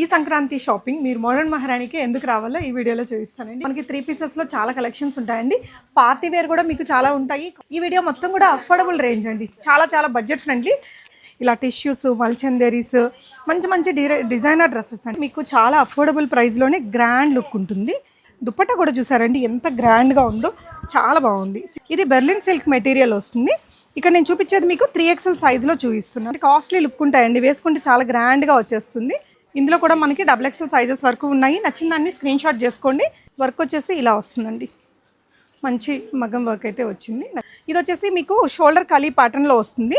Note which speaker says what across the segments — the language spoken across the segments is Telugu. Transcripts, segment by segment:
Speaker 1: ఈ సంక్రాంతి షాపింగ్ మీరు మోడర్న్ మహారాణికి ఎందుకు రావాలో ఈ వీడియోలో చూపిస్తానండి. మనకి త్రీ పీసెస్లో చాలా కలెక్షన్స్ ఉంటాయండి. పార్టీ వేర్ కూడా మీకు చాలా ఉంటాయి. ఈ వీడియో మొత్తం కూడా అఫోర్డబుల్ రేంజ్ అండి. చాలా చాలా బడ్జెట్ ఫ్రెండ్లీ ఇలా టిష్యూస్ మల్చందేరీస్ మంచి మంచి డిజైనర్ డ్రెస్సెస్ అండి. మీకు చాలా అఫోర్డబుల్ ప్రైస్లోనే గ్రాండ్ లుక్ ఉంటుంది. దుప్పట్టా కూడా చూసారండి. ఎంత గ్రాండ్గా ఉందో చాలా బాగుంది. ఇది బెర్లిన్ సిల్క్ మెటీరియల్ వస్తుంది. ఇక్కడ నేను చూపించేది మీకు త్రీ ఎక్స్ఎల్ సైజులో చూపిస్తున్నాను. కాస్ట్లీ లుక్ ఉంటాయండి. వేసుకుంటే చాలా గ్రాండ్గా వచ్చేస్తుంది. ఇందులో కూడా మనకి డబుల్ ఎక్స్ఎల్ సైజెస్ వరకు ఉన్నాయి. నచ్చిన దాన్ని స్క్రీన్ షాట్ చేసుకోండి. వర్క్ వచ్చేసి ఇలా వస్తుందండి. మంచి మగం వర్క్ అయితే వచ్చింది. ఇది వచ్చేసి మీకు షోల్డర్ ఖాళీ ప్యాటర్న్లో వస్తుంది.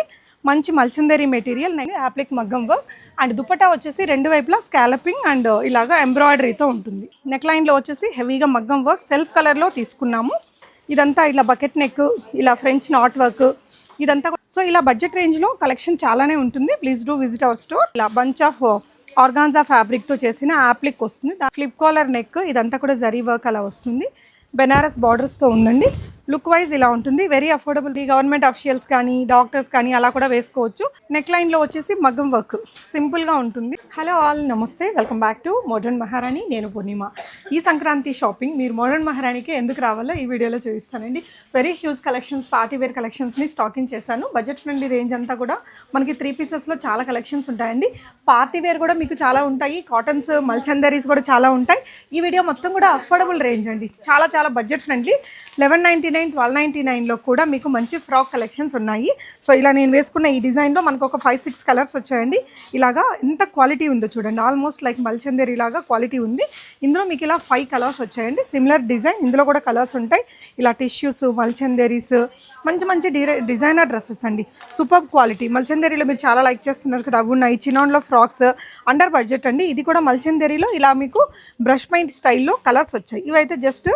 Speaker 1: మంచి మల్చందరీ మెటీరియల్ యాప్లిక్ మగ్గం వర్క్ అండ్ దుపటా వచ్చేసి రెండు వైపులా స్కాలపింగ్ అండ్ ఇలాగా ఎంబ్రాయిడరీతో ఉంటుంది. నెక్ లైన్లో వచ్చేసి హెవీగా మగ్గం వర్క్ సెల్ఫ్ కలర్లో తీసుకున్నాము. ఇదంతా ఇలా బకెట్ నెక్ ఇలా ఫ్రెంచ్ నాట్ వర్క్ ఇదంతా సో ఇలా బడ్జెట్ రేంజ్లో కలెక్షన్ చాలానే ఉంటుంది. Please do visit our store ఇలా బంచ్ ఆఫ్ ఆర్గాన్జా ఫ్యాబ్రిక్తో చేసిన యాప్లిక్ వస్తుంది. ఫ్లిప్ కాలర్ నెక్ ఇదంతా కూడా జరీ వర్క్ అలా వస్తుంది. బెనారస్ బార్డర్స్తో ఉందండి. లుక్ వైజ్ ఇలా ఉంటుంది. వెరీ అఫోర్డబుల్ ఈ గవర్నమెంట్ అఫీషియల్స్ కానీ డాక్టర్స్ కానీ అలా కూడా వేసుకోవచ్చు. నెక్ లైన్లో వచ్చేసి మగ్గం వర్క్ సింపుల్గా ఉంటుంది. Hello all namaste. Welcome back to modern Maharani నేను పూర్ణిమ. ఈ సంక్రాంతి షాపింగ్ మీరు మోడర్న్ మహారాణికి ఎందుకు రావాలో ఈ వీడియోలో చూపిస్తానండి. Very huge collections party wear కలెక్షన్స్ని stocking చేశాను. బడ్జెట్ ఫ్రెండ్లీ రేంజ్ అంతా కూడా మనకి త్రీ పీసెస్లో చాలా కలెక్షన్స్ ఉంటాయండి. పార్టీ వేర్ కూడా మీకు చాలా ఉంటాయి. కాటన్స్ మల్చందరీస్ కూడా చాలా ఉంటాయి. ఈ వీడియో మొత్తం కూడా అఫోర్డబుల్ రేంజ్ అండి. చాలా చాలా budget friendly eleven ninety nine twelve ninety నైన్లో కూడా మీకు మంచి ఫ్రాక్ కలెక్షన్స్ ఉన్నాయి. సో ఇలా నేను వేసుకున్న ఈ డిజైన్లో మనకు ఒక ఫైవ్ సిక్స్ కలర్స్ వచ్చాయండి. ఇలాగా ఎంత క్వాలిటీ ఉందో చూడండి. ఆల్మోస్ట్ లైక్ మల్చందేరి ఇలాగా క్వాలిటీ ఉంది. ఇందులో మీకు ఇలా ఫైవ్ కలర్స్ వచ్చాయండి. సిమిలర్ డిజైన్ ఇందులో కూడా కలర్స్ ఉంటాయి. ఇలా టిష్యూస్ మల్చందేరీస్ మంచి మంచి డిజైనర్ డ్రెస్సెస్ అండి. Super quality. మల్చందేరీలో మీరు చాలా లైక్ చేస్తున్నారు కదా అవి ఉన్నాయి. చినాన్లో ఫ్రాక్స్ అండర్ బడ్జెట్ అండి. ఇది కూడా మల్చందేరీలో ఇలా మీకు బ్రష్ పెయింట్ స్టైల్లో కలర్స్ వచ్చాయి. ఇవైతే just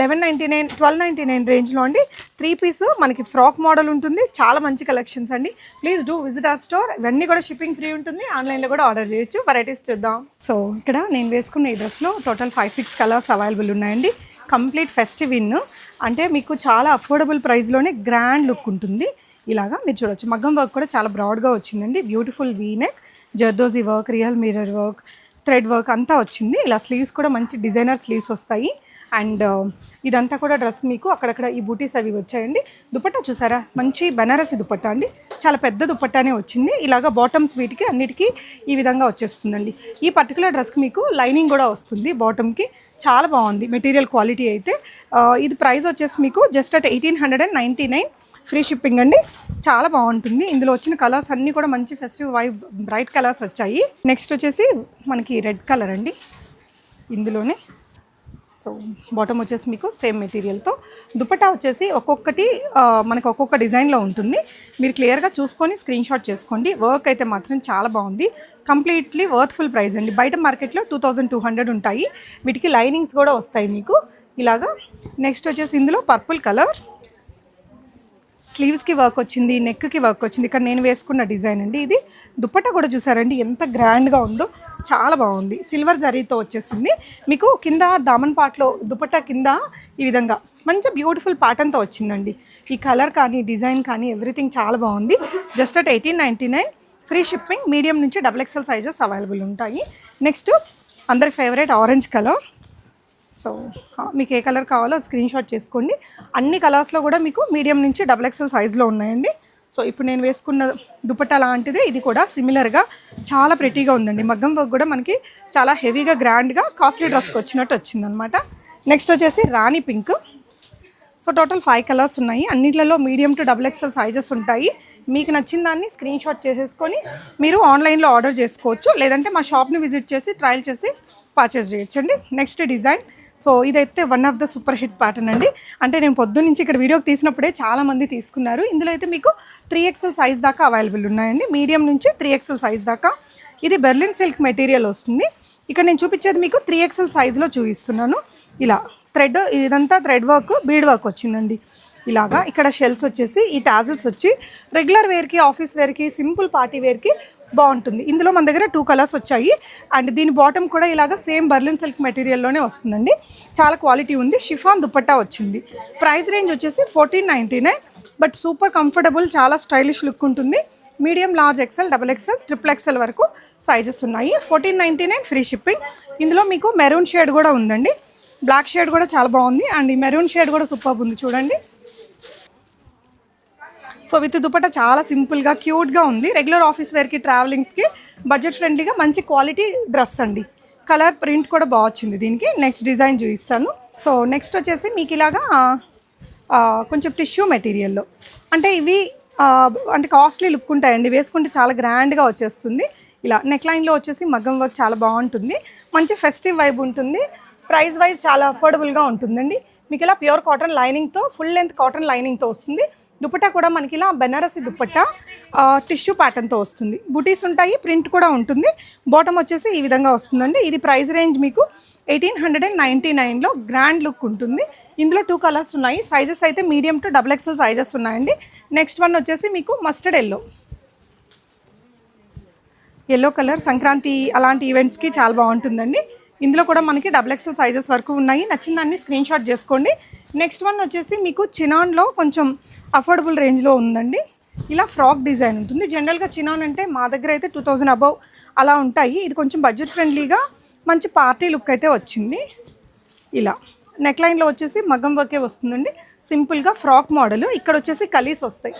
Speaker 1: eleven ninety nine twelve ninety nine రేంజ్లో అండి. త్రీ పీస్ మనకి ఫ్రాక్ మోడల్ ఉంటుంది. చాలా మంచి కలెక్షన్స్ అండి. Please do visit our store. ఇవన్నీ కూడా షిప్పింగ్ ఫ్రీ ఉంటుంది. ఆన్లైన్లో కూడా ఆర్డర్ చేయొచ్చు. వెరైటీస్ చూద్దాం. సో ఇక్కడ నేను వేసుకున్న ఈ డ్రెస్లో total five six colours available ఉన్నాయండి. Complete festive in. అంటే మీకు చాలా అఫోర్డబుల్ ప్రైస్లోనే గ్రాండ్ లుక్ ఉంటుంది. ఇలాగా మీరు చూడొచ్చు. మగ్గం వర్క్ కూడా చాలా బ్రాడ్గా వచ్చిందండి. Beautiful V neck zardozi work real mirror work thread work అంతా వచ్చింది. ఇలా స్లీవ్స్ కూడా మంచి డిజైనర్ స్లీవ్స్ వస్తాయి. అండ్ um, ఇదంతా కూడా డ్రెస్ మీకు అక్కడక్కడ ఈ బూటీస్ అవి వచ్చాయండి. దుపట్టా చూసారా? మంచి బనారసి దుపట్టా అండి. చాలా పెద్ద దుపట్టానే వచ్చింది. ఇలాగ బాటమ్స్ వీటికి అన్నిటికీ ఈ విధంగా వచ్చేస్తుందండి. ఈ పర్టికులర్ డ్రెస్కి మీకు లైనింగ్ కూడా వస్తుంది బాటమ్కి చాలా బాగుంది. మెటీరియల్ క్వాలిటీ అయితే. ఇది ప్రైస్ వచ్చేసి మీకు just at eighteen hundred and ninety nine free shipping అండి. చాలా బాగుంటుంది. ఇందులో వచ్చిన కలర్స్ అన్నీ కూడా మంచి ఫెస్టివ్ వైబ్ బ్రైట్ కలర్స్ వచ్చాయి. నెక్స్ట్ వచ్చేసి మనకి రెడ్ కలర్ అండి. ఇందులోనే సో బాటమ్ వచ్చేసి మీకు సేమ్ మెటీరియల్తో దుపట్టా వచ్చేసి ఒక్కొక్కటి మనకు ఒక్కొక్క డిజైన్లో ఉంటుంది. మీరు క్లియర్గా చూసుకొని స్క్రీన్ షాట్ చేసుకోండి. వర్క్ అయితే మాత్రం చాలా బాగుంది. కంప్లీట్లీ వర్త్ఫుల్ ప్రైస్ అండి. బయట మార్కెట్లో టూ థౌజండ్ టూ హండ్రెడ్ ఉంటాయి. వీటికి లైనింగ్స్ కూడా వస్తాయి మీకు. ఇలాగా. నెక్స్ట్ వచ్చేసి ఇందులో పర్పుల్ కలర్ స్లీవ్స్కి వర్క్ వచ్చింది నెక్కి వర్క్ వచ్చింది. ఇక్కడ నేను వేసుకున్న డిజైన్ అండి ఇది. దుప్పట్ట కూడా చూసారండి ఎంత గ్రాండ్గా ఉందో. చాలా బాగుంది. సిల్వర్ జరీతో వచ్చేసింది. మీకు కింద దామన్ పాట్లో దుప్పట్ట కింద ఈ విధంగా మంచి బ్యూటిఫుల్ ప్యాటర్న్తో వచ్చిందండి. ఈ కలర్ కానీ డిజైన్ కానీ ఎవ్రీథింగ్ చాలా బాగుంది. Just at eighteen ninety nine free shipping medium నుంచి డబుల్ ఎక్స్ఎల్ సైజెస్ అవైలబుల్ ఉంటాయి. నెక్స్ట్ అందరి ఫేవరెట్ ఆరెంజ్ కలర్ సో మీకు ఏ కలర్ కావాలో అది స్క్రీన్ షాట్ చేసుకోండి. అన్ని కలర్స్లో కూడా మీకు మీడియం నుంచి డబుల్ ఎక్స్ఎల్ సైజులో ఉన్నాయండి. సో ఇప్పుడు నేను వేసుకున్న దుపట్టా లాంటిదే. ఇది కూడా సిమిలర్గా చాలా ప్రెటీగా ఉందండి. మగ్గం వర్క్ కూడా మనకి చాలా హెవీగా గ్రాండ్గా కాస్ట్లీ డ్రెస్కి వచ్చినట్టు వచ్చిందనమాట నెక్స్ట్ వచ్చేసి rani pink so total five colours ఉన్నాయి. అన్నిట్లలో medium to double XL sizes ఉంటాయి. మీకు నచ్చిన దాన్ని స్క్రీన్ షాట్ చేసేసుకొని మీరు ఆన్లైన్లో ఆర్డర్ చేసుకోవచ్చు. లేదంటే మా షాప్ని విజిట్ చేసి ట్రయల్ చేసి పర్చేస్ చేయొచ్చండి. నెక్స్ట్ డిజైన్ సో ఇదైతే one of the super hit pattern అండి. అంటే నేను పొద్దున్న నుంచి ఇక్కడ వీడియోకి తీసినప్పుడే చాలామంది తీసుకున్నారు. ఇందులో అయితే మీకు త్రీ ఎక్స్ఎల్ సైజ్ దాకా అవైలబుల్ ఉన్నాయండి. మీడియం నుంచి త్రీ ఎక్స్ఎల్ సైజ్ దాకా. ఇది బెర్లిన్ సిల్క్ మెటీరియల్ వస్తుంది. ఇక్కడ నేను చూపించేది మీకు త్రీ ఎక్స్ఎల్ సైజులో చూపిస్తున్నాను. ఇలా థ్రెడ్ ఇదంతా థ్రెడ్ వర్క్ బీడ్ వర్క్ వచ్చిందండి. ఇలాగా ఇక్కడ షెల్స్ వచ్చేసి ఈ ట్యాజిల్స్ వచ్చి రెగ్యులర్ వేర్కి ఆఫీస్ వేర్కి సింపుల్ పార్టీ వేర్కి బాగుంటుంది. ఇందులో మన దగ్గర టూ కలర్స్ వచ్చాయి. అండ్ దీని బాటమ్ కూడా ఇలాగ సేమ్ బర్లిన్ సిల్క్ మెటీరియల్లోనే వస్తుందండి. చాలా క్వాలిటీ ఉంది. షిఫాన్ దుపట్టా వచ్చింది. ప్రైస్ రేంజ్ వచ్చేసి fourteen ninety nine but super comfortable చాలా స్టైలిష్ లుక్ ఉంటుంది. Medium large XL double XL triple XL వరకు సైజెస్ ఉన్నాయి. Fourteen ninety nine free shipping ఇందులో మీకు మెరూన్ షేడ్ కూడా ఉందండి. బ్లాక్ షేడ్ కూడా చాలా బాగుంది. అండ్ ఈ మెరూన్ షేడ్ కూడా సూపర్ ఉంది. చూడండి. సో విత్ దుపట్ట చాలా సింపుల్గా క్యూట్గా ఉంది. రెగ్యులర్ ఆఫీస్ వేర్కి ట్రావెలింగ్స్కి బడ్జెట్ ఫ్రెండ్లీగా మంచి క్వాలిటీ డ్రెస్ అండి. కలర్ ప్రింట్ కూడా బాగా వచ్చింది దీనికి. నెక్స్ట్ డిజైన్ చూపిస్తాను. సో నెక్స్ట్ వచ్చేసి మీకు ఇలాగా కొంచెం టిష్యూ మెటీరియల్లో అంటే ఇవి అంటే కాస్ట్లీ లుక్ ఉంటాయండి. వేసుకుంటే చాలా గ్రాండ్గా వచ్చేస్తుంది. ఇలా నెక్ లైన్లో వచ్చేసి మగ్గం వర్క్ చాలా బాగుంటుంది. మంచి ఫెస్టివ్ వైబ్ ఉంటుంది. ప్రైస్ వైజ్ చాలా అఫోర్డబుల్గా ఉంటుందండి. మీకు ఇలా ప్యూర్ కాటన్ లైనింగ్తో ఫుల్ లెంత్ కాటన్ లైనింగ్తో వస్తుంది. దుపట్టా కూడా మనకి ఇలా బెనారసి దుపట్టా టిష్యూ ప్యాటర్న్తో వస్తుంది. బుటీస్ ఉంటాయి ప్రింట్ కూడా ఉంటుంది. బాటమ్ వచ్చేసి ఈ విధంగా వస్తుందండి. ఇది ప్రైస్ రేంజ్ మీకు ఎయిటీన్ హండ్రెడ్ అండ్ నైంటీ నైన్లో గ్రాండ్ లుక్ ఉంటుంది. ఇందులో టూ కలర్స్ ఉన్నాయి. సైజెస్ అయితే medium to double XL sizes ఉన్నాయండి. నెక్స్ట్ వన్ వచ్చేసి మీకు mustard yellow yellow colour Sankranti అలాంటి ఈవెంట్స్కి చాలా బాగుంటుందండి. ఇందులో కూడా మనకి డబుల్ ఎక్స్ఎల్ సైజెస్ వరకు ఉన్నాయి. నచ్చిన దాన్ని స్క్రీన్ షాట్ చేసుకోండి. నెక్స్ట్ వన్ వచ్చేసి మీకు చినాన్లో కొంచెం అఫోర్డబుల్ రేంజ్లో ఉందండి. ఇలా ఫ్రాక్ డిజైన్ ఉంటుంది. జనరల్గా చినాన్ అంటే మా దగ్గర అయితే టూ థౌజండ్ అబవ్ అలా ఉంటాయి. ఇది కొంచెం బడ్జెట్ ఫ్రెండ్లీగా మంచి పార్టీ లుక్ అయితే వచ్చింది. ఇలా. నెక్ లైన్లో వచ్చేసి మగ్గం వర్కే వస్తుందండి. సింపుల్గా ఫ్రాక్ మోడల్. ఇక్కడ వచ్చేసి కలీస్ వస్తాయి.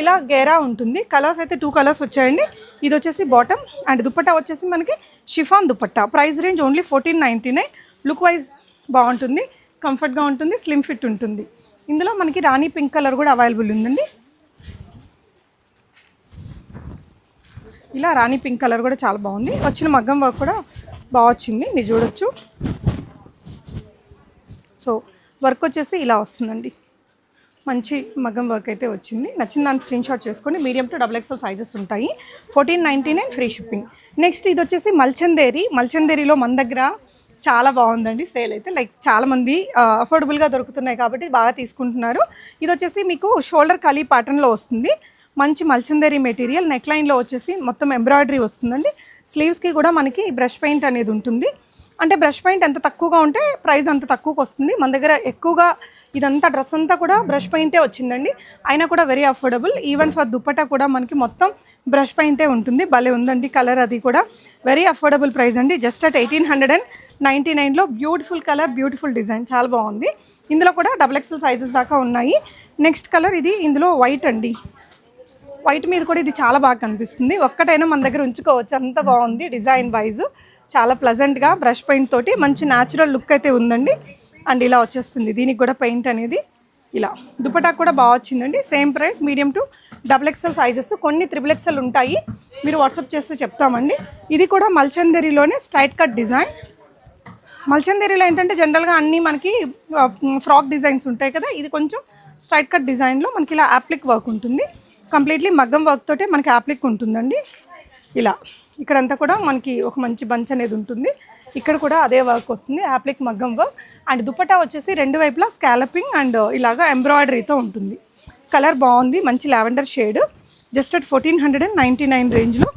Speaker 1: ఇలా గేరా ఉంటుంది. కలర్స్ అయితే టూ కలర్స్ వచ్చాయండి. ఇది వచ్చేసి బాటమ్ అండ్ దుపట్టా వచ్చేసి మనకి chiffon dupatta price range only fourteen ninety nine. Look wise బాగుంటుంది. కంఫర్ట్గా ఉంటుంది. స్లిమ్ ఫిట్ ఉంటుంది. ఇందులో మనకి రాణి పింక్ కలర్ కూడా అవైలబుల్ ఉందండి. ఇలా రాణి పింక్ కలర్ కూడా చాలా బాగుంది. వచ్చిన మగ్గం వర్క్ కూడా బాగా వచ్చింది. మీరు చూడొచ్చు. సో వర్క్ వచ్చేసి ఇలా వస్తుందండి. మంచి మగ్గం వర్క్ అయితే వచ్చింది. నచ్చిన దాన్ని స్క్రీన్ షాట్ చేసుకొని medium to double XL sizes ఉంటాయి. Fourteen ninety nine free shipping next ఇది వచ్చేసి మల్చందేరి. మల్చందేరిలో మన దగ్గర చాలా బాగుందండి సేల్ అయితే. లైక్ చాలామంది అఫోర్డబుల్గా దొరుకుతున్నాయి కాబట్టి బాగా తీసుకుంటున్నారు. ఇది వచ్చేసి మీకు షోల్డర్ కలీ ప్యాటర్న్లో వస్తుంది. మంచి మల్చందేరి మెటీరియల్ నెక్ లైన్లో వచ్చేసి మొత్తం ఎంబ్రాయిడరీ వస్తుందండి. స్లీవ్స్కి కూడా మనకి బ్రష్ పెయింట్ అనేది ఉంటుంది. అంటే బ్రష్ పెయింట్ ఎంత తక్కువగా ఉంటే ప్రైస్ అంత తక్కువకి వస్తుంది. మన దగ్గర ఎక్కువగా ఇదంతా డ్రెస్ అంతా కూడా బ్రష్ పెయింటే వచ్చిందండి. అయినా కూడా very affordable even for dupatta కూడా మనకి మొత్తం బ్రష్ పెయింటే ఉంటుంది. భలే ఉందండి కలర్ అది కూడా. వెరీ అఫోర్డబుల్ ప్రైస్ అండి. Just at eighteen hundred and ninety నైన్లో బ్యూటిఫుల్ కలర్ బ్యూటిఫుల్ డిజైన్ చాలా బాగుంది. ఇందులో కూడా డబుల్ ఎక్స్ఎల్ సైజెస్ దాకా ఉన్నాయి. నెక్స్ట్ కలర్ ఇది ఇందులో వైట్ అండి. వైట్ మీద కూడా ఇది చాలా బాగా కనిపిస్తుంది. ఒక్కటైనా మన దగ్గర ఉంచుకోవచ్చు. అంత బాగుంది డిజైన్ వైజ్. చాలా ప్లజెంట్గా బ్రష్ పెయింట్ తోటి మంచి న్యాచురల్ లుక్ అయితే ఉందండి. అండ్ ఇలా వచ్చేస్తుంది. దీనికి కూడా పెయింట్ అనేది ఇలా. దుపటా కూడా బాగా వచ్చిందండి. Same price medium to double XL sizes కొన్ని త్రిబుల్ ఎక్స్ఎల్ ఉంటాయి. మీరు వాట్సాప్ చేస్తే చెప్తామండి. ఇది కూడా మల్చందేరిలోనే స్ట్రైట్ కట్ డిజైన్ మల్చందేరిలో ఏంటంటే జనరల్గా అన్నీ మనకి ఫ్రాక్ డిజైన్స్ ఉంటాయి కదా. ఇది కొంచెం స్ట్రైట్ కట్ డిజైన్లో మనకి ఇలా యాప్లిక్ వర్క్ ఉంటుంది. కంప్లీట్లీ మగ్గం వర్క్ తోటే మనకి యాప్లిక్ ఉంటుందండి. ఇలా. ఇక్కడంతా కూడా మనకి ఒక మంచి బంచ్ అనేది ఉంటుంది. ఇక్కడ కూడా అదే వర్క్ వస్తుంది యాప్లిక్ మగ్గం వర్క్ అండ్ దుపట్టా వచ్చేసి రెండు వైపులా స్కాలపింగ్ అండ్ ఇలాగా ఎంబ్రాయిడరీతో ఉంటుంది. కలర్ బాగుంది మంచి lavender shade just at fourteen hundred and ninety nine రేంజ్లో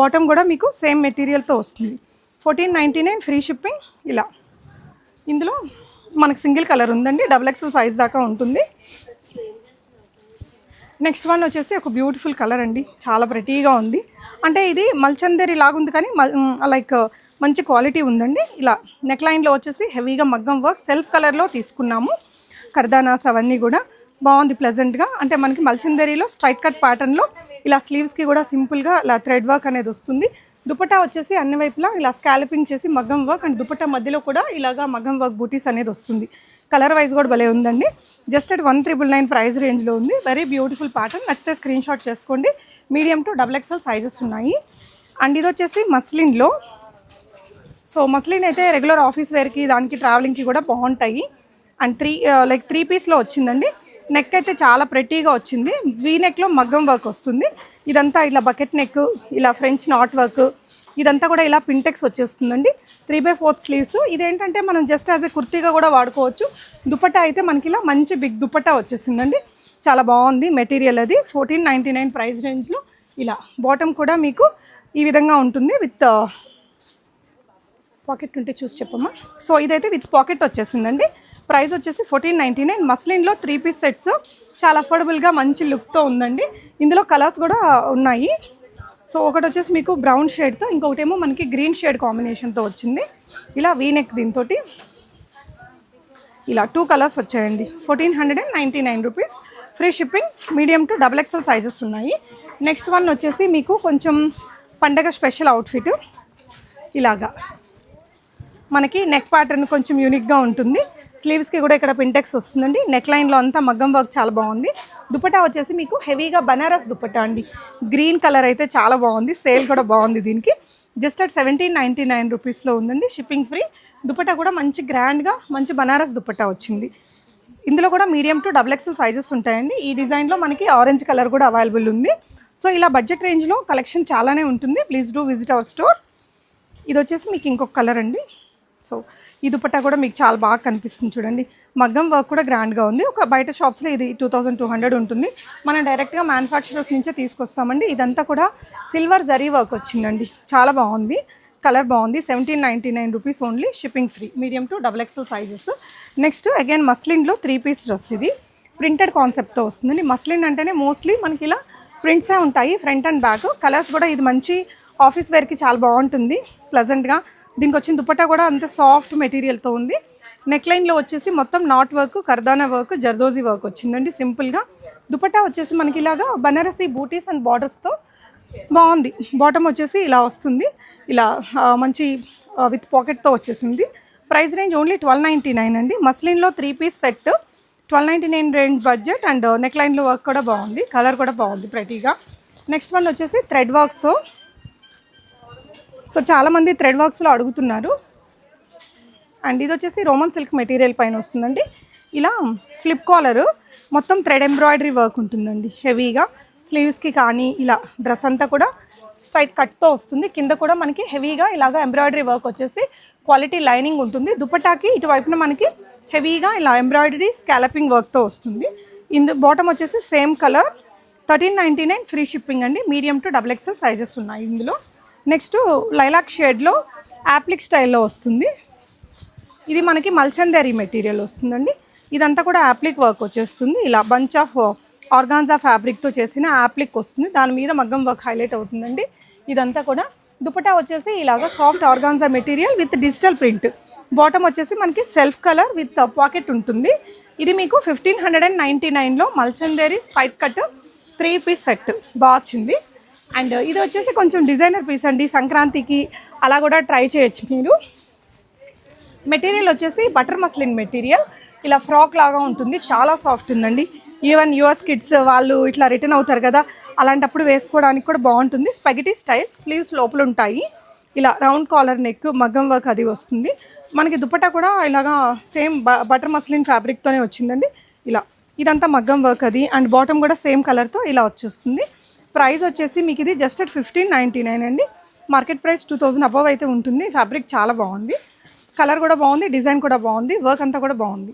Speaker 1: బాటమ్ కూడా మీకు సేమ్ మెటీరియల్తో వస్తుంది. Fourteen ninety nine free shipping ఇలా. ఇందులో మనకు సింగిల్ కలర్ ఉందండి. డబుల్ ఎక్స్ఎల్ సైజ్ దాకా ఉంటుంది. నెక్స్ట్ వన్ వచ్చేసి ఒక బ్యూటిఫుల్ కలర్ అండి. చాలా ప్రటీగా ఉంది. అంటే ఇది మల్చందేరి లాగా ఉంది కానీ లైక్ మంచి క్వాలిటీ ఉందండి. ఇలా నెక్ లైన్లో వచ్చేసి హెవీగా మగ్గం వర్క్ సెల్ఫ్ కలర్లో తీసుకున్నాము. కర్దానాస్ అవన్నీ కూడా బాగుంది ప్లెజెంట్గా అంటే మనకి మల్చందేరిలో స్ట్రైట్ కట్ ప్యాటర్న్లో ఇలా స్లీవ్స్కి కూడా సింపుల్గా ఇలా థ్రెడ్ వర్క్ అనేది వస్తుంది. దుపట్టా వచ్చేసి అన్ని వైపులా ఇలా స్కాలపింగ్ చేసి మగ్గం వర్క్ అండ్ దుపట్టా మధ్యలో కూడా ఇలాగా మగ్గం వర్క్ బూటీస్ అనేది వస్తుంది. కలర్ వైజ్ కూడా భలే ఉందండి. Just at one triple nine price రేంజ్లో ఉంది. వెరీ బ్యూటిఫుల్ ప్యాటర్న్ నచ్చితే స్క్రీన్ షాట్ చేసుకోండి. Medium to double XL sizes ఉన్నాయి. అండ్ ఇది వచ్చేసి మస్లిన్లో సో మస్లిన్ అయితే రెగ్యులర్ ఆఫీస్ వేర్కి దానికి ట్రావెలింగ్కి కూడా బాగుంటాయి. అండ్ త్రీ లైక్ త్రీ పీస్లో వచ్చిందండి. నెక్ అయితే చాలా ప్రెట్టీగా వచ్చింది. వీ నెక్లో మగ్గం వర్క్ వస్తుంది. ఇదంతా ఇలా బకెట్ నెక్ ఇలా ఫ్రెంచ్ నాట్ వర్క్ ఇదంతా కూడా ఇలా పింటెక్స్ వచ్చేస్తుందండి. Three by fourth sleeves. ఇదేంటంటే మనం జస్ట్ యాజ్ ఎ కుర్తీగా కూడా వాడుకోవచ్చు. దుపట్టా అయితే మనకి ఇలా మంచి బిగ్ దుపట్టా వచ్చేసిందండి. చాలా బాగుంది మెటీరియల్ అది. ఫోర్టీన్ నైంటీ నైన్ ప్రైస్ రేంజ్లో ఇలా బాటమ్ కూడా మీకు ఈ విధంగా ఉంటుంది విత్ పాకెట్ uh, ఉంటే చూసి చెప్పమ్మా. సో ఇదైతే విత్ పాకెట్ వచ్చేసిందండి. ప్రైస్ వచ్చేసి ఫోర్టీన్ నైంటీ నైన్ మస్లిన్లో త్రీ పీస్ సెట్స్ చాలా అఫోర్డబుల్గా మంచి లుక్తో ఉందండి. ఇందులో కలర్స్ కూడా ఉన్నాయి. సో ఒకటి వచ్చేసి మీకు బ్రౌన్ షేడ్తో ఇంకొకటేమో మనకి గ్రీన్ షేడ్ కాంబినేషన్తో వచ్చింది. ఇలా వీనెక్ దీంతో ఇలా టూ కలర్స్ వచ్చాయండి. Fourteen hundred and ninety nine rupees free shipping medium to double XL sizes ఉన్నాయి. నెక్స్ట్ వన్ వచ్చేసి మీకు కొంచెం పండగ స్పెషల్ అవుట్ఫిట్ ఇలాగా. మనకి నెక్ ప్యాటర్న్ కొంచెం యూనిక్గా ఉంటుంది. స్లీవ్స్కి కూడా ఇక్కడ పింటెక్స్ వస్తుందండి. నెక్ లైన్లో అంతా మగ్గం వర్క్ చాలా బాగుంది. దుపట్టా వచ్చేసి మీకు హెవీగా బనారస్ దుపట్టా అండి. గ్రీన్ కలర్ అయితే చాలా బాగుంది. సేల్ కూడా బాగుంది దీనికి. Just at seventeen ninety nine రూపీస్లో ఉందండి. షిప్పింగ్ ఫ్రీ దుపట్టా కూడా మంచి గ్రాండ్గా మంచి బనారస్ దుపట్టా వచ్చింది. ఇందులో కూడా medium to double XL sizes ఉంటాయండి. ఈ డిజైన్లో మనకి ఆరెంజ్ కలర్ కూడా అవైలబుల్ ఉంది. సో ఇలా బడ్జెట్ రేంజ్లో కలెక్షన్ చాలానే ఉంటుంది. Please do visit our store ఇది వచ్చేసి మీకు ఇంకొక కలర్ అండి. సో ఈ దుపట్టా కూడా మీకు చాలా బాగా కనిపిస్తుంది చూడండి. మగ్గం వర్క్ కూడా గ్రాండ్గా ఉంది. ఒక బయట షాప్స్లో ఇది టూ థౌజండ్ టూ హండ్రెడ్ ఉంటుంది. మనం డైరెక్ట్గా మ్యానుఫ్యాక్చరర్స్ నుంచే తీసుకొస్తామండి. ఇదంతా కూడా సిల్వర్ జరీ వర్క్ వచ్చిందండి. చాలా బాగుంది. కలర్ బాగుంది. Seventeen ninety nine rupees only shipping free medium to double XL sizes next again మస్లిన్లో three piece dress ఇది. ప్రింటెడ్ కాన్సెప్ట్తో వస్తుందండి. మస్లిన్ అంటేనే మోస్ట్లీ మనకి ఇలా ప్రింట్సే ఉంటాయి ఫ్రంట్ అండ్ బ్యాక్ కలర్స్ కూడా ఇది మంచి ఆఫీస్ వేర్కి చాలా బాగుంటుంది. ప్లజెంట్గా దీనికి వచ్చిన దుపట్టా కూడా అంతే సాఫ్ట్ మెటీరియల్తో ఉంది. నెక్ లైన్లో వచ్చేసి మొత్తం నాట్ వర్క్ కర్దానా వర్క్ జర్దోజీ వర్క్ వచ్చిందండి సింపుల్గా దుపట్టా వచ్చేసి మనకి ఇలాగా బనారసి బూటీస్ అండ్ బార్డర్స్తో బాగుంది. బాటమ్ వచ్చేసి ఇలా వస్తుంది. ఇలా మంచి విత్ పాకెట్తో వచ్చేసింది. Price range only twelve ninety nine అండి మస్లిన్లో three piece set twelve ninety nine range budget and neck లైన్లో వర్క్ కూడా బాగుంది. కలర్ కూడా బాగుంది ప్రతిగా నెక్స్ట్ వన్ వచ్చేసి థ్రెడ్ వర్క్స్తో సో చాలామంది థ్రెడ్ వర్క్స్లో అడుగుతున్నారు. అండ్ ఇది వచ్చేసి రోమన్ సిల్క్ మెటీరియల్ పైన వస్తుందండి. ఇలా ఫ్లిప్ కాలర్ మొత్తం థ్రెడ్ ఎంబ్రాయిడరీ వర్క్ ఉంటుందండి. హెవీగా స్లీవ్స్కి కానీ ఇలా డ్రెస్ అంతా కూడా స్ట్రైట్ కట్తో వస్తుంది. కింద కూడా మనకి హెవీగా ఇలాగా ఎంబ్రాయిడరీ వర్క్ వచ్చేసి క్వాలిటీ లైనింగ్ ఉంటుంది. దుపటాకి ఇటువైపున మనకి హెవీగా ఇలా ఎంబ్రాయిడరీ స్కాలపింగ్ వర్క్తో వస్తుంది. ఇందు బాటమ్ వచ్చేసి same colour thirteen ninety nine free shipping అండి. Medium to double XL sizes ఉన్నాయి ఇందులో. నెక్స్ట్ లైలాక్ షేడ్లో యాప్లిక్ స్టైల్లో వస్తుంది. ఇది మనకి మల్చందేరి మెటీరియల్ వస్తుందండి. ఇదంతా కూడా యాప్లిక్ వర్క్ వచ్చేస్తుంది. ఇలా బంచ్ ఆఫ్ ఆర్గాన్జా ఫ్యాబ్రిక్తో చేసిన యాప్లిక్ వస్తుంది. దాని మీద మగ్గం వర్క్ హైలైట్ అవుతుందండి. ఇదంతా కూడా దుపటా వచ్చేసి ఇలాగ soft organza material with digital print bottom వచ్చేసి మనకి సెల్ఫ్ కలర్ విత్ పాకెట్ ఉంటుంది. ఇది మీకు ఫిఫ్టీన్ హండ్రెడ్ అండ్ నైంటీ నైన్లో mul chanderi straight cut three piece set. బాగా వచ్చింది అండ్ ఇది వచ్చేసి కొంచెం డిజైనర్ పీస్ అండి. సంక్రాంతికి అలా కూడా ట్రై చేయొచ్చు మీరు. మెటీరియల్ వచ్చేసి బటర్ మస్లిన్ మెటీరియల్. ఇలా ఫ్రాక్ లాగా ఉంటుంది. చాలా సాఫ్ట్ ఉందండి. ఈవెన్ యుఎస్ కిడ్స్ వాళ్ళు ఇట్లా రిటర్న్ అవుతారు కదా అలాంటప్పుడు వేసుకోవడానికి కూడా బాగుంటుంది. స్పెగటీ స్టైల్ స్లీవ్స్ లోపల ఉంటాయి. ఇలా రౌండ్ కాలర్ నెక్ మగ్గం వర్క్ అది వస్తుంది. మనకి దుపట్టా కూడా ఇలాగా సేమ్ బటర్ మస్లిన్ ఫ్యాబ్రిక్తోనే వచ్చిందండి. ఇలా ఇదంతా మగ్గం వర్క్ అది. అండ్ బాటమ్ కూడా సేమ్ కలర్తో ఇలా వచ్చేస్తుంది. ప్రైస్ వచ్చేసి మీకు ఇది just at fifteen ninety nine అండి. Market price two thousand above అయితే ఉంటుంది. ఫ్యాబ్రిక్ చాలా బాగుంది. కలర్ కూడా బాగుంది డిజైన్ కూడా బాగుంది వర్క్ అంతా కూడా బాగుంది.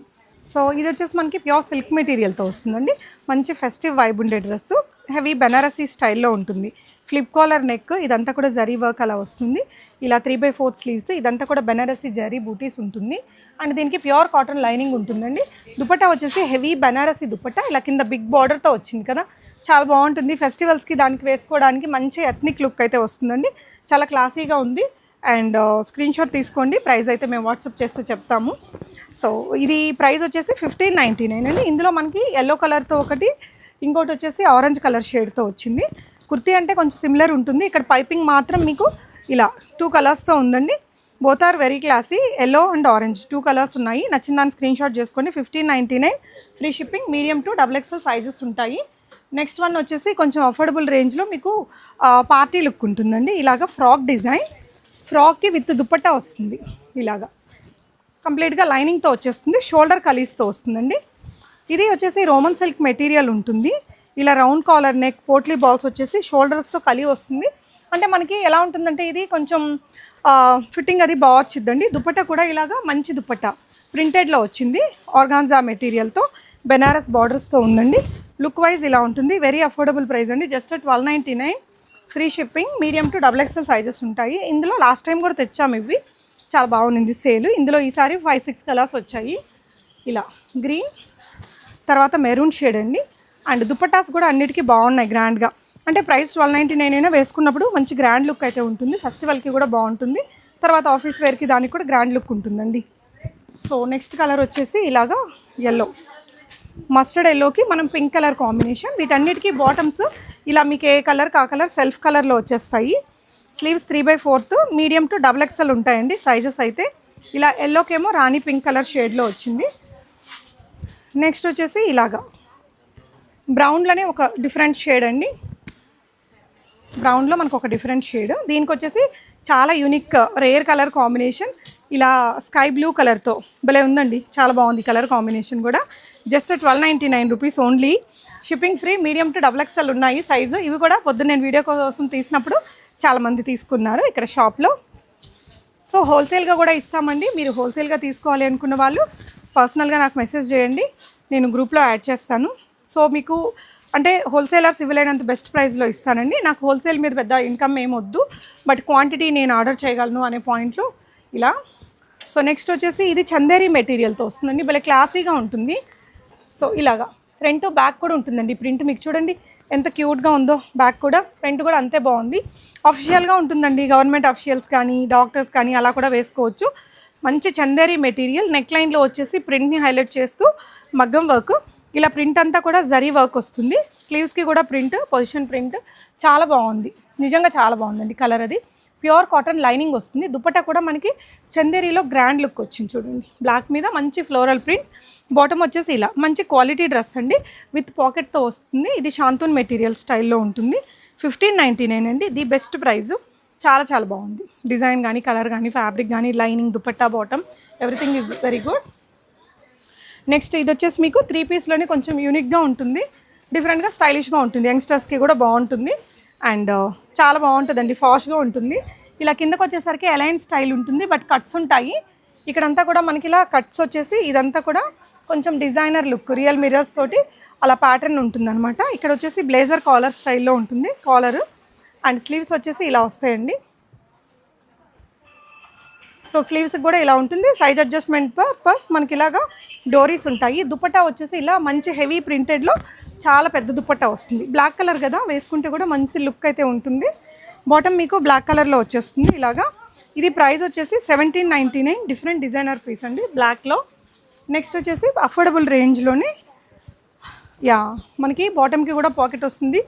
Speaker 1: సో ఇది వచ్చేసి మనకి ప్యూర్ సిల్క్ మెటీరియల్తో వస్తుందండి. మంచి ఫెస్టివ్ వైబ్ ఉండే డ్రెస్ హెవీ బెనారసీ స్టైల్లో ఉంటుంది. ఫ్లిప్ కాలర్ నెక్ ఇదంతా కూడా జరీ వర్క్ అలా వస్తుంది. ఇలా త్రీ బై ఫోర్త్ స్లీవ్స్ ఇదంతా కూడా బెనారసీ జరీ బూటీస్ ఉంటుంది. అండ్ దీనికి ప్యూర్ కాటన్ లైనింగ్ ఉంటుందండి. దుపట్టా వచ్చేసి హెవీ బెనారసీ దుపట్టా. ఇలా కింద బిగ్ బార్డర్తో వచ్చింది కదా. చాలా బాగుంటుంది. ఫెస్టివల్స్కి దానికి వేసుకోవడానికి మంచి ఎథ్నిక్ లుక్ అయితే వస్తుందండి. చాలా క్లాసీగా ఉంది. అండ్ స్క్రీన్ షాట్ తీసుకోండి. ప్రైస్ అయితే మేము వాట్సాప్ చేస్తే చెప్తాము. సో ఇది ప్రైస్ వచ్చేసి ఫిఫ్టీన్ నైంటీ నైన్ అండి. ఇందులో మనకి ఎల్లో కలర్తో ఒకటి ఇంకోటి వచ్చేసి ఆరెంజ్ కలర్ షేడ్తో వచ్చింది. కుర్తీ అంటే కొంచెం సిమిలర్ ఉంటుంది. ఇక్కడ పైపింగ్ మాత్రం మీకు ఇలా టూ కలర్స్తో ఉందండి. Both are very classy yellow and orange two colours ఉన్నాయి. నచ్చిన దాన్ని స్క్రీన్ షాట్ చేసుకోండి. Fifteen ninety nine. Free shipping medium to double XL sizes ఉంటాయి. నెక్స్ట్ వన్ వచ్చేసి కొంచెం అఫోర్డబుల్ రేంజ్లో మీకు పార్టీ లుక్ ఉంటుందండి. ఇలాగ ఫ్రాక్ డిజైన్ ఫ్రాక్కి విత్ దుప్పట్టా వస్తుంది ఇలాగా. కంప్లీట్గా లైనింగ్తో వచ్చేస్తుంది. షోల్డర్ కలీస్తో వస్తుందండి. ఇది వచ్చేసి రోమన్ సిల్క్ మెటీరియల్ ఉంటుంది. ఇలా round collar neck potli balls వచ్చేసి షోల్డర్స్తో కలి వస్తుంది. అంటే మనకి ఎలా ఉంటుందంటే ఇది కొంచెం ఫిట్టింగ్ అది బాగా వచ్చిందండి దుపట్టా కూడా ఇలాగా మంచి దుప్పట్ట. ప్రింటెడ్లో వచ్చింది. ఆర్గాన్జా మెటీరియల్తో బెనారస్ బార్డర్స్తో ఉందండి. లుక్ వైజ్ ఇలా ఉంటుంది. వెరీ అఫోర్డబుల్ ప్రైస్ అండి. Just twelve ninety nine free shipping medium to double XL sizes ఉంటాయి. ఇందులో లాస్ట్ టైం కూడా తెచ్చాము ఇవి. చాలా బాగుంది సేల్ ఇందులో ఈసారి ఫైవ్ సిక్స్ కలర్స్ వచ్చాయి. ఇలా గ్రీన్ తర్వాత మెరూన్ షేడ్ అండి. అండ్ దుపట్టాస్ కూడా అన్నిటికీ బాగున్నాయి గ్రాండ్గా అంటే ప్రైస్ ట్వెల్వ్ నైంటీ నైన్ అయినా వేసుకున్నప్పుడు మంచి గ్రాండ్ లుక్ అయితే ఉంటుంది. ఫెస్టివల్కి కూడా బాగుంటుంది. తర్వాత ఆఫీస్ వేర్కి దానికి కూడా గ్రాండ్ లుక్ ఉంటుందండి. సో నెక్స్ట్ కలర్ వచ్చేసి ఇలాగా ఎల్లో మస్టర్డ్ ఎల్లోకి మనం పింక్ కలర్ కాంబినేషన్. వీటన్నిటికీ బాటమ్స్ ఇలా మీకు ఏ కలర్ ఆ కలర్ సెల్ఫ్ కలర్లో వచ్చేస్తాయి. Sleeves three by fourth medium to double XL ఉంటాయండి సైజెస్ అయితే. ఇలా ఎల్లోకేమో రాణి పింక్ కలర్ షేడ్లో వచ్చింది. నెక్స్ట్ వచ్చేసి ఇలాగా. బ్రౌన్లోనే ఒక డిఫరెంట్ షేడ్ అండి. బ్రౌన్లో మనకు ఒక డిఫరెంట్ షేడ్. దీనికి వచ్చేసి చాలా యూనిక్ రేర్ కలర్ కాంబినేషన్. ఇలా స్కై బ్లూ కలర్తో భలే ఉందండి. చాలా బాగుంది కలర్ కాంబినేషన్ కూడా. Just twelve ninety nine rupees only. Shipping free medium to double XL ఉన్నాయి. సైజు ఇవి కూడా పొద్దున్న నేను వీడియో కోసం తీసినప్పుడు చాలామంది తీసుకున్నారు ఇక్కడ షాప్లో సో హోల్సేల్గా కూడా ఇస్తామండి. మీరు హోల్సేల్గా తీసుకోవాలి అనుకున్న వాళ్ళు పర్సనల్గా నాకు మెసేజ్ చేయండి. నేను గ్రూప్లో యాడ్ చేస్తాను. సో మీకు అంటే హోల్సేలర్స్ ఇవ్వలేనంత బెస్ట్ ప్రైస్లో ఇస్తానండి. నాకు హోల్సేల్ మీద పెద్ద ఇన్కమ్ ఏమి వద్దు. బట్ క్వాంటిటీ నేను ఆర్డర్ చేయగలను అనే పాయింట్లో ఇలా. సో నెక్స్ట్ వచ్చేసి ఇది చందేరి మెటీరియల్తో వస్తుందండి. భలే క్లాసీగా ఉంటుంది. సో ఇలాగా. ఫ్రంట్ బ్యాక్ కూడా ఉంటుందండి ప్రింట్. మీకు చూడండి ఎంత క్యూట్గా ఉందో బ్యాక్ కూడా. ఫ్రంట్ కూడా అంతే బాగుంది. అఫిషియల్గా ఉంటుందండి గవర్నమెంట్ అఫిషియల్స్ కానీ డాక్టర్స్ కానీ అలా కూడా వేసుకోవచ్చు. మంచి చందేరి మెటీరియల్. నెక్ లైన్లో వచ్చేసి ప్రింట్ని హైలైట్ చేస్తూ మగ్గం వర్క్ ఇలా ప్రింట్ అంతా కూడా జరీ వర్క్ వస్తుంది. స్లీవ్స్కి కూడా ప్రింట్ పొజిషన్ ప్రింట్ చాలా బాగుంది. నిజంగా చాలా బాగుందండి కలర్ అది. ప్యూర్ కాటన్ లైనింగ్ వస్తుంది. దుపట్టా కూడా మనకి చందేరిలో గ్రాండ్ లుక్ వచ్చింది చూడండి. బ్లాక్ మీద మంచి ఫ్లోరల్ ప్రింట్. బాటమ్ వచ్చేసి ఇలా. మంచి క్వాలిటీ డ్రెస్ అండి. విత్ పాకెట్తో వస్తుంది. ఇది శాంతూన్ మెటీరియల్ స్టైల్లో ఉంటుంది. ఫిఫ్టీన్ నైంటీ నైన్ అండి. ది బెస్ట్ ప్రైజు చాలా చాలా బాగుంది. డిజైన్ కానీ కలర్ కానీ ఫ్యాబ్రిక్ కానీ lining dupatta bottom everything is very good. Next ఇది వచ్చేసి మీకు త్రీ పీస్లోనే కొంచెం యూనిక్గా ఉంటుంది. డిఫరెంట్గా స్టైలిష్గా ఉంటుంది. యంగ్స్టర్స్కి కూడా బాగుంటుంది. అండ్ చాలా బాగుంటుందండి ఫాస్ట్గా ఉంటుంది. ఇలా కిందకు వచ్చేసరికి అలైన్ స్టైల్ ఉంటుంది బట్ కట్స్ ఉంటాయి. ఇక్కడంతా కూడా మనకి ఇలా కట్స్ వచ్చేసి ఇదంతా కూడా కొంచెం డిజైనర్ లుక్ రియల్ మిర్రర్స్ తోటి అలా ప్యాటర్న్ ఉంటుందన్నమాట. ఇక్కడ వచ్చేసి బ్లేజర్ కాలర్ స్టైల్లో ఉంటుంది కాలర్. అండ్ స్లీవ్స్ వచ్చేసి ఇలా వస్తాయండి. సో స్లీవ్స్కి కూడా ఇలా ఉంటుంది. సైజ్ అడ్జస్ట్మెంట్ పర్స్ మనకి ఇలాగా డోరీస్ ఉంటాయి. దుపట్టా వచ్చేసి ఇలా మంచి హెవీ ప్రింటెడ్లో చాలా పెద్ద దుపట్టా వస్తుంది. బ్లాక్ కలర్ కదా వేసుకుంటే కూడా మంచి లుక్ అయితే ఉంటుంది. బాటమ్ మీకు బ్లాక్ కలర్లో వచ్చేస్తుంది ఇలాగా. ఇది ప్రైస్ వచ్చేసి seventeen ninety nine different designer piece అండి బ్లాక్లో నెక్స్ట్ వచ్చేసి అఫోర్డబుల్ రేంజ్లోని యా మనకి బాటమ్కి కూడా పాకెట్ వస్తుంది.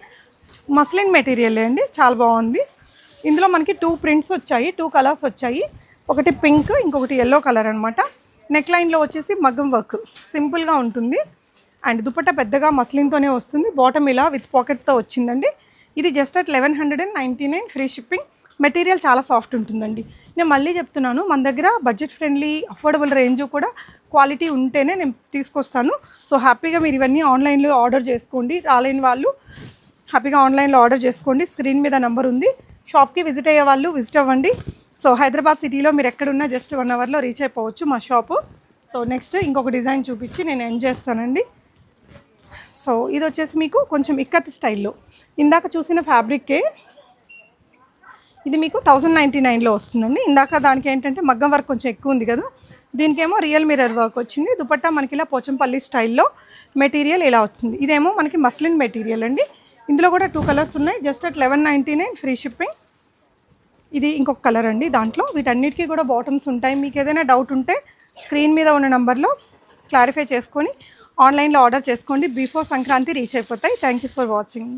Speaker 1: మస్లిన్ మెటీరియల్ అండి. చాలా బాగుంది. ఇందులో మనకి టూ ప్రింట్స్ వచ్చాయి టూ కలర్స్ వచ్చాయి. ఒకటి పింక్ ఇంకొకటి ఎల్లో కలర్ అనమాట నెక్ లైన్లో వచ్చేసి మగ్గం వర్క్ సింపుల్గా ఉంటుంది. అండ్ దుపట్టా పెద్దగా మస్లిన్తోనే వస్తుంది. బాటమ్ ఇలా విత్ పాకెట్తో వచ్చిందండి. ఇది just at eleven hundred and ninety nine free shipping material చాలా సాఫ్ట్ ఉంటుందండి. నేను మళ్ళీ చెప్తున్నాను మన దగ్గర బడ్జెట్ ఫ్రెండ్లీ అఫోర్డబుల్ రేంజ్ కూడా క్వాలిటీ ఉంటేనే నేను తీసుకొస్తాను. సో హ్యాపీగా మీరు ఇవన్నీ ఆన్లైన్లో ఆర్డర్ చేసుకోండి. రాలేని వాళ్ళు హ్యాపీగా ఆన్లైన్లో ఆర్డర్ చేసుకోండి. స్క్రీన్ మీద నెంబర్ ఉంది. షాప్కి విజిట్ అయ్యే వాళ్ళు విజిట్ అవ్వండి. సో హైదరాబాద్ సిటీలో మీరు ఎక్కడున్నా జస్ట్ వన్ అవర్లో రీచ్ అయిపోవచ్చు మా షాపు సో నెక్స్ట్ ఇంకొక డిజైన్ చూపించి నేను ఎండ్ చేస్తానండి. సో ఇది వచ్చేసి మీకు కొంచెం ఇక్కత్ స్టైల్లో ఇందాక చూసిన ఫ్యాబ్రిక్కే ఇది మీకు థౌజండ్ నైంటీ నైన్లో వస్తుందండి. ఇందాక దానికి ఏంటంటే మగ్గం వర్క్ కొంచెం ఎక్కువ ఉంది కదా. దీనికేమో రియల్ మిరర్ వర్క్ వచ్చింది. దుపట్టా మనకి ఇలా పోచంపల్లి స్టైల్లో మెటీరియల్ ఇలా వస్తుంది. ఇదేమో మనకి మస్లిన్ మెటీరియల్ అండి. ఇందులో కూడా టూ కలర్స్ ఉన్నాయి. Just at eleven ninety nine free shipping ఇది ఇంకొక కలర్ అండి. దాంట్లో వీటన్నిటికీ కూడా బాటమ్స్ ఉంటాయి. మీకు ఏదైనా డౌట్ ఉంటే స్క్రీన్ మీద ఉన్న నెంబర్లో క్లారిఫై చేసుకొని ఆన్లైన్లో ఆర్డర్ చేసుకోండి. బిఫోర్ సంక్రాంతి రీచ్ అయిపోతాయి. Thank you for watching